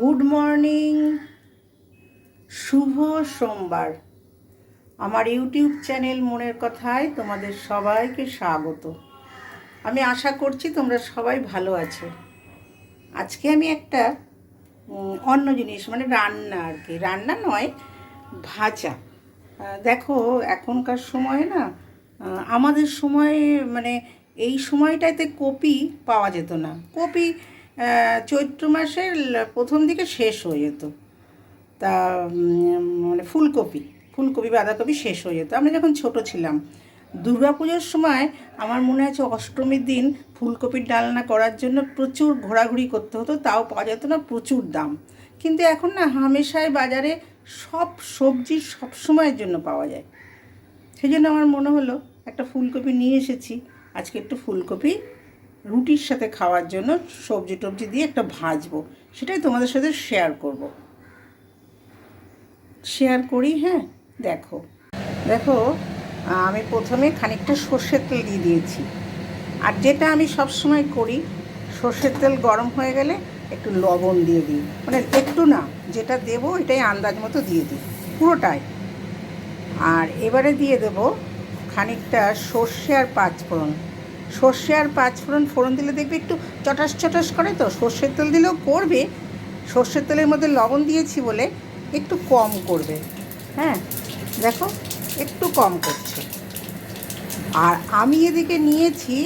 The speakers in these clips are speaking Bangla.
গুড মর্নিং, শুভ সোমবার। আমার ইউটিউব চ্যানেল মনের কথায় তোমাদের সবাইকে স্বাগত। আমি আশা করছি তোমরা সবাই ভালো আছো। আজকে আমি একটা অন্য জিনিস মানে রান্না আর কি। রান্না নয়, ভাজা। দেখো, এখনকার সময়ে না আমাদের সময়ে মানে এই সময়টাতে কপি পাওয়া যেত না। কপি চৈত্র মাসের প্রথম দিকে শেষ হয়ে যেত। তা মানে ফুলকপি ফুলকপি, বাঁধাকপি শেষ হয়ে যেত। আমরা যখন ছোট ছিলাম, দুর্গা পুজোর সময় আমার মনে আছে অষ্টমীর দিন ফুলকপির ডালনা করার জন্য প্রচুর ঘোরাঘুরি করতে হতো, তাও পাওয়া যেত না, প্রচুর দাম। কিন্তু এখন না হামেশায় বাজারে সব সবজি সব সময়ের জন্য পাওয়া যায়। সেই জন্য আমার মনে হলো, একটা ফুলকপি নিয়ে এসেছি, আজকে একটু ফুলকপি রুটির সাথে খাওয়ার জন্য সবজি টবজি দিয়ে একটা ভাজবো। সেটাই তোমাদের সাথে শেয়ার করব। শেয়ার করি হ্যাঁ? দেখো। দেখো আমি প্রথমে খানিকটা সর্ষের তেল দিয়ে দিয়েছি। আর যেটা আমি সব সময় করি, সর্ষের তেল গরম হয়ে গেলে একটু লবণ দিয়ে দিই। মানে একটু না, যেটা দেবো এটাই আন্দাজ মতো দিয়ে দিই, পুরোটাই। আর এবারে দিয়ে দেব খানিকটা সর্ষে আর পাঁচফোড়ন। সর্ষে আর পাঁচফোড়ন ফোড়ন দিলে দেখবে একটু চটাস চটাস করে তো। সর্ষের তেল দিলেও করবে। সর্ষের তেলের মধ্যে লবণ দিয়েছি বলে একটু কম করবে। হ্যাঁ দেখো, একটু কম করছে। আর আমি এদিকে নিয়েছি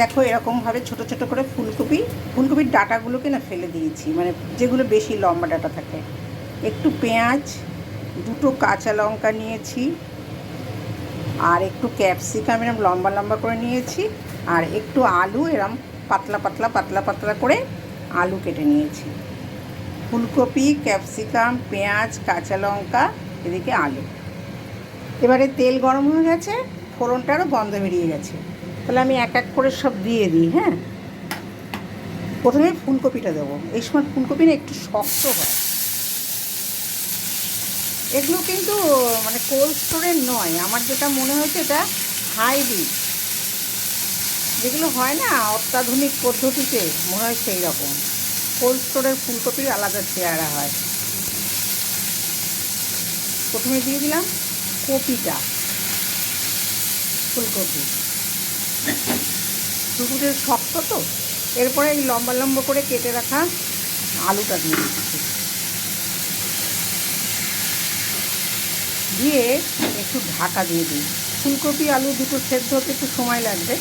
দেখো এরকমভাবে ছোট ছোট করে ফুলকপি। ফুলকপির ডাটাগুলোকে না ফেলে দিয়েছি মানে যেগুলো বেশি লম্বা ডাটা থাকে। একটু পেঁয়াজ, দুটো কাঁচা লঙ্কা নিয়েছি। আর একটু ক্যাপসিকাম এরম লম্বা লম্বা করে নিয়েছি, আর একটু আলু এরম পাতলা পাতলা পাতলা পাতলা করে আলু কেটে নিয়েছি। ফুলকপি, ক্যাপসিকাম, পেঁয়াজ, কাঁচা লঙ্কা, এদিকে আলু। এবারে তেল গরম হয়ে গেছে ফোড়নটারও গন্ধ বেরিয়ে গেছে। তাহলে আমি এক এক করে সব দিয়ে দিই হ্যাঁ? প্রথমে ফুলকপিটা দেবো। এই সময় ফুলকপি না একটু শক্ত হয়। এগুলো কিন্তু মানে কোল্ড স্টোরের নয়। আমার যেটা মনে হয়েছে এটা হাইব্রিড যেগুলো হয় না অত্যাধুনিক পদ্ধতিতে, মনে হয় সেই রকম কোল্ড স্টোরের ফুলকপির আলাদা চেহারা হয়। প্রথমে দিয়ে দিলাম কপিটা, ফুলকপি। ফুলকপিটা শক্ত তো। এরপরে এই লম্বা লম্বা করে কেটে রাখা আলুটা দিয়ে দিচ্ছি। দিয়ে একটু ঢাকা দিয়ে দিই। ফুলকপি, আলু দুটো সেদ্ধ হতে একটু সময় লাগবে।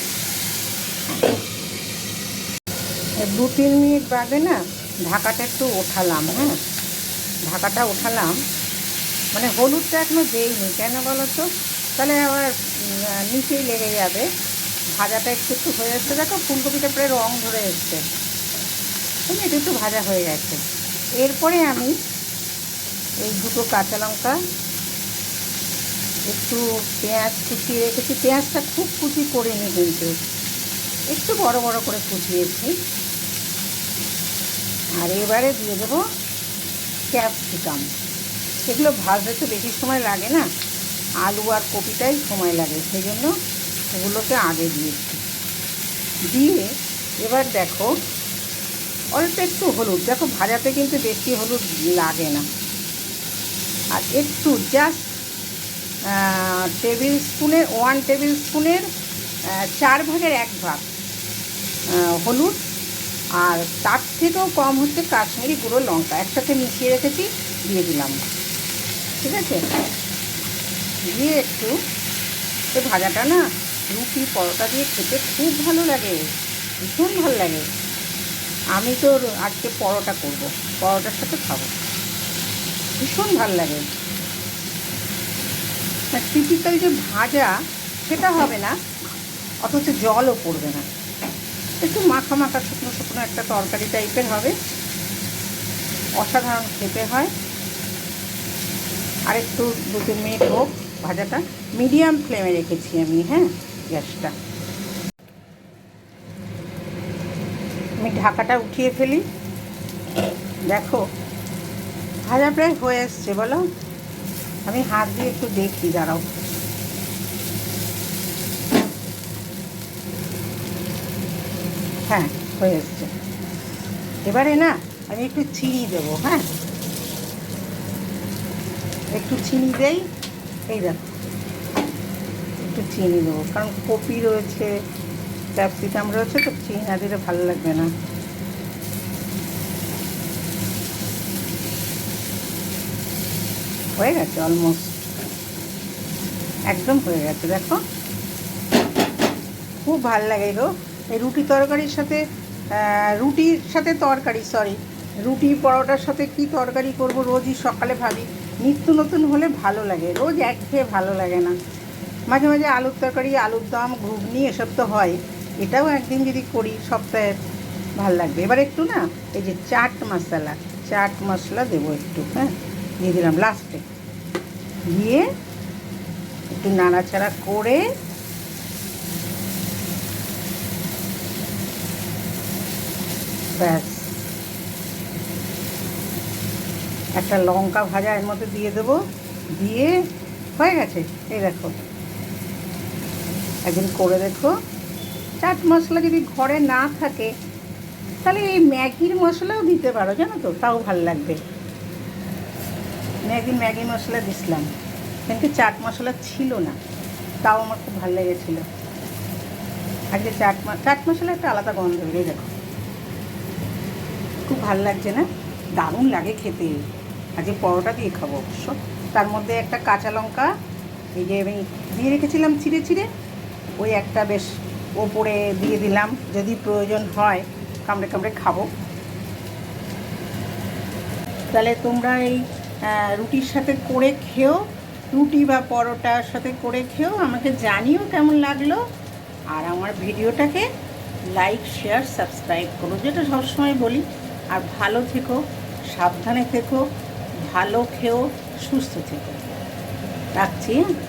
দু, তিন মিনিট বাদে না ঢাকাটা একটু ওঠালাম হ্যাঁ? ঢাকাটা ওঠালাম। মানে হলুদটা এখনও দেইনি, কেন বলো তো? তাহলে আবার নিচেই লেগে যাবে। ভাজাটা একটু একটু হয়ে যাচ্ছে দেখো ফুলকপিটা প্রায় রং ধরে এসছে। তুমি একটু একটু ভাজা হয়ে গেছে। এরপরে আমি এই দুটো কাঁচা লঙ্কা একটু পেঁয়াজ কুচিয়ে রেখেছি। পেঁয়াজটা খুব কুচি করিনি কিন্তু। একটু বড় বড় করে কুচিয়েছি। আর এবারে দিয়ে দেবো ক্যাপসিকাম। এগুলো ভাজতে তো বেশি সময় লাগে না। আলু আর কপিটাই সময় লাগে। সেই জন্য ওগুলোকে আগে দিয়েছি দিয়ে এবার দেখো, অল্প একটু হলুদ। দেখো, ভাজাতে কিন্তু বেশি হলুদ লাগে না। আর একটু জাস্ট টেবিল স্পুনের, ওয়ান টেবিল স্পুনের চার ভাগের এক ভাগ হলুদ, আর তার থেকেও কম হচ্ছে কাশ্মীরি গুঁড়ো লঙ্কা। একসাথে মিশিয়ে রেখেছি, দিয়ে দিলাম। ঠিক আছে? দিয়ে একটু, এই ভাজাটা না, রুটি, পরোটা দিয়ে খেতে খুব ভালো লাগে, ভীষণ ভালো লাগে। আমি তো আজকে পরোটা করব, পরোটার সাথে খাব। ভীষণ ভালো লাগে। টিপিক্যাল যে ভাজা, সেটা হবে না, অথচ জলও পড়বে না। একটু মাখা মাখা শুকনো শুকনো একটা তরকারি টাইপের হবে। অসাধারণ খেতে হয়। আর একটু দু তিন মিনিট হোক ভাজাটা। মিডিয়াম ফ্লেমে রেখেছি আমি হ্যাঁ গ্যাসটা। আমি ঢাকাটা উঠিয়ে ফেলি। দেখো, ভাজা প্রায় হয়ে এসছে, বলো। আমি হাত দিয়ে একটু দেখি দাঁড়াও। হ্যাঁ হয়ে এসছে। এবারে না, আমি একটু চিনি দেবো হ্যাঁ? একটু চিনি দেই, এই দেখো। একটু চিনি দেবো, কারণ কপি রয়েছে, ক্যাপসিকাম রয়েছে, তো চিনি না দিলে ভালো লাগবে না। হয়ে গেছে অলমোস্ট একদম হয়ে গেছে, দেখো। খুব ভালো লাগে গো। এই রুটি তরকারির সাথে রুটির সাথে তরকারি সরি রুটি পরোটার সাথে কি তরকারি করব রোজই সকালে ভাবি। নিত্য নতুন হলে ভালো লাগে, রোজ এক খেয়ে ভালো লাগে না। মাঝে মাঝে আলুর তরকারি, আলুর দম, ঘুগনি, এসব তো হয়। এটাও একদিন যদি করি, সপ্তাহে ভালো লাগবে। এবার একটু না, এই যে চাট মশলা চাট মশলা দেবো একটু হ্যাঁ? দিয়ে দিলাম লাস্টে দিয়ে একটু নাড়াচাড়া করে ব্যাস। একটা লঙ্কা ভাজা এর মধ্যে দিয়ে দেবো। দিয়ে হয়ে গেছে। এই দেখো। একদিন করে দেখো। চাট মশলা যদি ঘরে না থাকে, তাহলে এই ম্যাগির মশলাও দিতে পারো, জানো তো? তাও ভালো লাগবে। ম্যাগি ম্যাগি মশলা দিছিলাম। কিন্তু চাট মশলা ছিল না। তাও আমার খুব ভালো লেগেছিলো। আজকে চাট চাট মশলা একটা আলাদা গন্ধ বেরিয়ে দেখো। খুব ভালো লাগছে না? দারুণ লাগে খেতে। আজকে পরোটা দিয়ে খাব অবশ্য। তার মধ্যে একটা কাঁচা লঙ্কা, এই যে আমি দিয়ে রেখেছিলাম ছিঁড়ে ছিঁড়ে, ওই একটা বেশ ওপরে দিয়ে দিলাম। যদি প্রয়োজন হয়, কামড়ে কামড়ে খাব। তাহলে তোমরা এই রুটির সাথে করে খেও, রুটি বা পরোটার সাথে করে খেও, আমাকে জানিও কেমন লাগল। আর আমার ভিডিওটাকে লাইক শেয়ার সাবস্ক্রাইব করো, যেটা সবসময় বলি। আর ভালো থেকো, সাবধানে থেকো, ভালো খেও, সুস্থ থেকো। রাখছি হ্যাঁ?